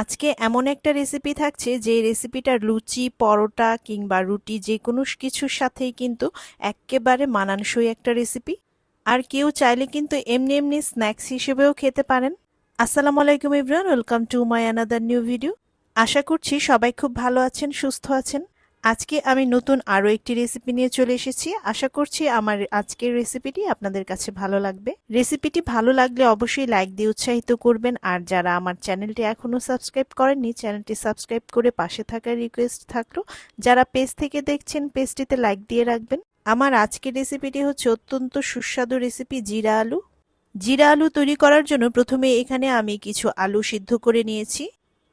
আজকে এমন একটা রেসিপি থাকছে যে রেসিপিটা লুচি, পরোটা কিংবা রুটি যে কোনো কিছুর সাথেই কিন্তু একেবারে মানানসই একটা রেসিপি আর কেউ চাইলে কিন্তু এমনি এমনি স্ন্যাক্স হিসেবেও খেতে পারেন। আসসালামু আলাইকুম Ibran welcome to my another new video আশা করছি সবাই খুব ভালো আছেন, সুস্থ আছেন। আজকে আমি নতুন আরও একটি রেসিপি নিয়ে চলে এসেছি। আশা করছি আমার আজকের রেসিপিটি আপনাদের কাছে ভালো লাগবে। রেসিপিটি ভালো লাগলে অবশ্যই লাইক দিয়ে উৎসাহিত করবেন। আর যারা আমার চ্যানেলটি এখনও সাবস্ক্রাইব করেননি, চ্যানেলটি সাবস্ক্রাইব করে পাশে থাকার রিকোয়েস্ট থাকল। যারা পেজ থেকে দেখছেন পেজটিতে লাইক দিয়ে রাখবেন। আমার আজকের রেসিপিটি হচ্ছে অত্যন্ত সুস্বাদু রেসিপি জিরা আলু। জিরা আলু তৈরি করার জন্য প্রথমে এখানে আমি কিছু আলু সিদ্ধ করে নিয়েছি।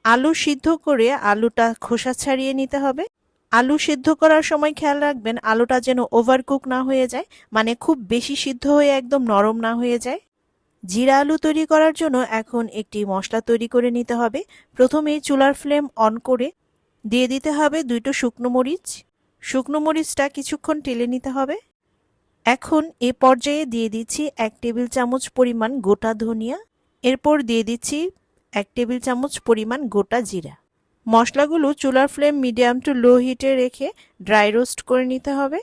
আলু সিদ্ধ করে আলুটা খোসা ছাড়িয়ে নিতে হবে। আলু সিদ্ধ করার সময় খেয়াল রাখবেন, আলুটা যেন ওভারকুক না হয়ে যায় মানে খুব বেশি সিদ্ধ হয়ে একদম নরম না হয়ে যায়। জিরা আলু তৈরি করার জন্য এখন একটি মশলা তৈরি করে নিতে হবে। প্রথমে চুলার ফ্লেম অন করে দিয়ে দিতে হবে দুটো শুকনো মরিচ। শুকনো মরিচটা কিছুক্ষণ টেলে নিতে হবে। এখন এ পর্যায়ে দিয়ে দিচ্ছি এক টেবিল চামচ পরিমাণ গোটা ধনিয়া। এরপর দিয়ে দিচ্ছি এক টেবিল চামচ পরিমাণ গোটা জিরা। মশলাগুলো চুলার ফ্লেম মিডিয়াম টু লো হিটে রেখে ড্রাই রোস্ট করে নিতে হবে।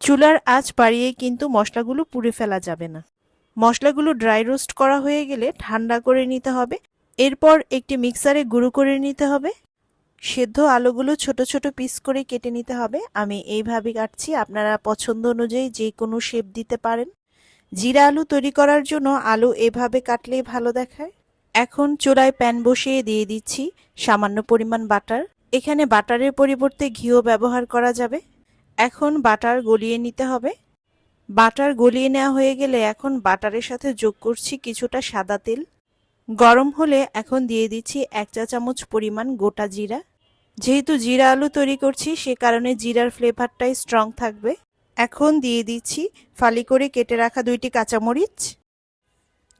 চুলার আঁচ বাড়িয়ে কিন্তু মশলাগুলো পুড়ে ফেলা যাবে না। মশলাগুলো ড্রাই রোস্ট করা হয়ে গেলে ঠান্ডা করে নিতে হবে। এরপর একটি মিক্সারে গুঁড়ো করে নিতে হবে। সেদ্ধ আলুগুলো ছোট ছোট পিস করে কেটে নিতে হবে। আমি এইভাবে কাটছি, আপনারা পছন্দ অনুযায়ী যে কোনো শেপ দিতে পারেন। জিরা আলু তৈরি করার জন্য আলু এভাবে কাটলেই ভালো দেখায়। এখন চুলায় প্যান বসিয়ে দিয়ে দিচ্ছি সামান্য পরিমাণ বাটার। এখানে বাটারের পরিবর্তে ঘিও ব্যবহার করা যাবে। এখন বাটার গলিয়ে নিতে হবে। বাটার গলিয়ে নেওয়া হয়ে গেলে এখন বাটারের সাথে যোগ করছি কিছুটা সাদা তেল। গরম হলে এখন দিয়ে দিচ্ছি এক চা চামচ পরিমাণ গোটা জিরা। যেহেতু জিরা আলু তৈরি করছি, সে কারণে জিরার ফ্লেভারটাই স্ট্রং থাকবে। এখন দিয়ে দিচ্ছি ফালি করে কেটে রাখা দুইটি কাঁচামরিচ।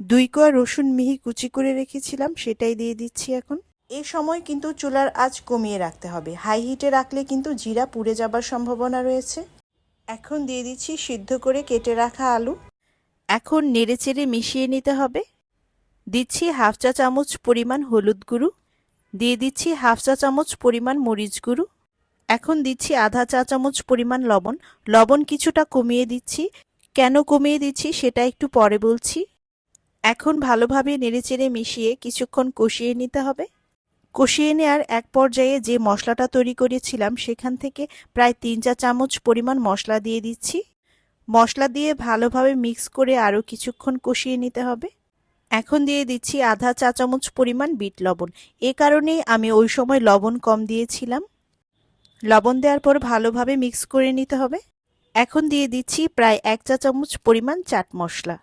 দুই কোয়া রসুন মিহি কুচি করে রেখেছিলাম, সেটাই দিয়ে দিচ্ছি এখন। এই সময় কিন্তু চুলার আঁচ কমিয়ে রাখতে হবে। হাই হিটে রাখলে কিন্তু জিরা পুড়ে যাবার সম্ভাবনা রয়েছে। এখন দিয়ে দিচ্ছি সিদ্ধ করে কেটে রাখা আলু। এখন নেড়েচেড়ে মিশিয়ে নিতে হবে। দিচ্ছি হাফ চা চামচ পরিমাণ হলুদ গুঁড়ো। দিয়ে দিচ্ছি হাফ চা চামচ পরিমাণ মরিচ গুঁড়ো। এখন দিচ্ছি আধা চা চামচ পরিমাণ লবণ। লবণ কিছুটা কমিয়ে দিচ্ছি। কেন কমিয়ে দিচ্ছি সেটা একটু পরে বলছি। এখন ভালোভাবে নেড়েচেড়ে মিশিয়ে কিছুক্ষণ কষিয়ে নিতে হবে। কষিয়ে নেওয়ার এক পর্যায়ে যে মশলাটা তৈরি করেছিলাম, সেখান থেকে প্রায় তিন চা চামচ পরিমাণ মশলা দিয়ে দিচ্ছি। মশলা দিয়ে ভালোভাবে মিক্স করে আরও কিছুক্ষণ কষিয়ে নিতে হবে। এখন দিয়ে দিচ্ছি আধা চা চামচ পরিমাণ বিট লবণ। এ কারণেই আমি ওই সময় লবণ কম দিয়েছিলাম। লবণ দেওয়ার পর ভালোভাবে মিক্স করে নিতে হবে। এখন দিয়ে দিচ্ছি প্রায় এক চা চামচ পরিমাণ চাট মশলা।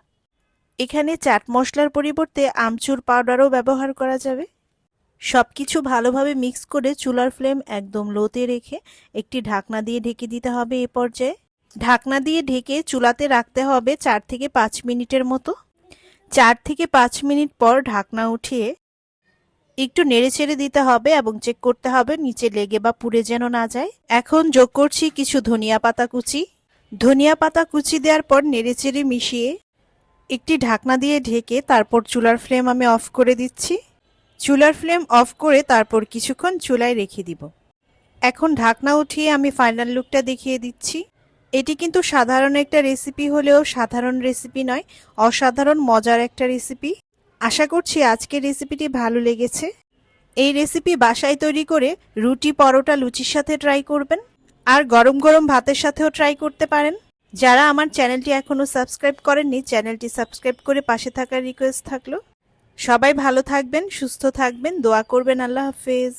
এখানে চাট মশলার পরিবর্তে আমচুর পাউডারও ব্যবহার করা যাবে। সব কিছু ভালোভাবে মিক্স করে চুলার ফ্লেম একদম লোতে রেখে একটি ঢাকনা দিয়ে ঢেকে দিতে হবে এ পর্যায়ে। ঢাকনা দিয়ে ঢেকে চুলাতে রাখতে হবে চার থেকে পাঁচ মিনিটের মতো। চার থেকে পাঁচ মিনিট পর ঢাকনা উঠিয়ে একটু নেড়ে ছেড়ে দিতে হবে এবং চেক করতে হবে নিচে লেগে বা পুড়ে যেন না যায়। এখন যোগ করছি কিছু ধনিয়া পাতা কুচি। ধনিয়া পাতা কুচি দেওয়ার পর নেড়ে চেড়ে মিশিয়ে একটি ঢাকনা দিয়ে ঢেকে তারপর চুলার ফ্লেম আমি অফ করে দিচ্ছি। চুলার ফ্লেম অফ করে তারপর কিছুক্ষণ চুলায় রেখে দিব। এখন ঢাকনা উঠিয়ে আমি ফাইনাল লুকটা দেখিয়ে দিচ্ছি। এটি কিন্তু সাধারণ একটা রেসিপি হলেও সাধারণ রেসিপি নয়, অসাধারণ মজার একটা রেসিপি। আশা করছি আজকের রেসিপিটি ভালো লেগেছে। এই রেসিপি বাসায় তৈরি করে রুটি, পরোটা, লুচির সাথে ট্রাই করবেন। আর গরম গরম ভাতের সাথেও ট্রাই করতে পারেন। যারা আমার চ্যানেলটি এখনও সাবস্ক্রাইব করেননি, চ্যানেলটি সাবস্ক্রাইব করে পাশে থাকার রিকোয়েস্ট থাকল। সবাই ভালো থাকবেন, সুস্থ থাকবেন, দোয়া করবেন, আল্লাহ হাফেজ।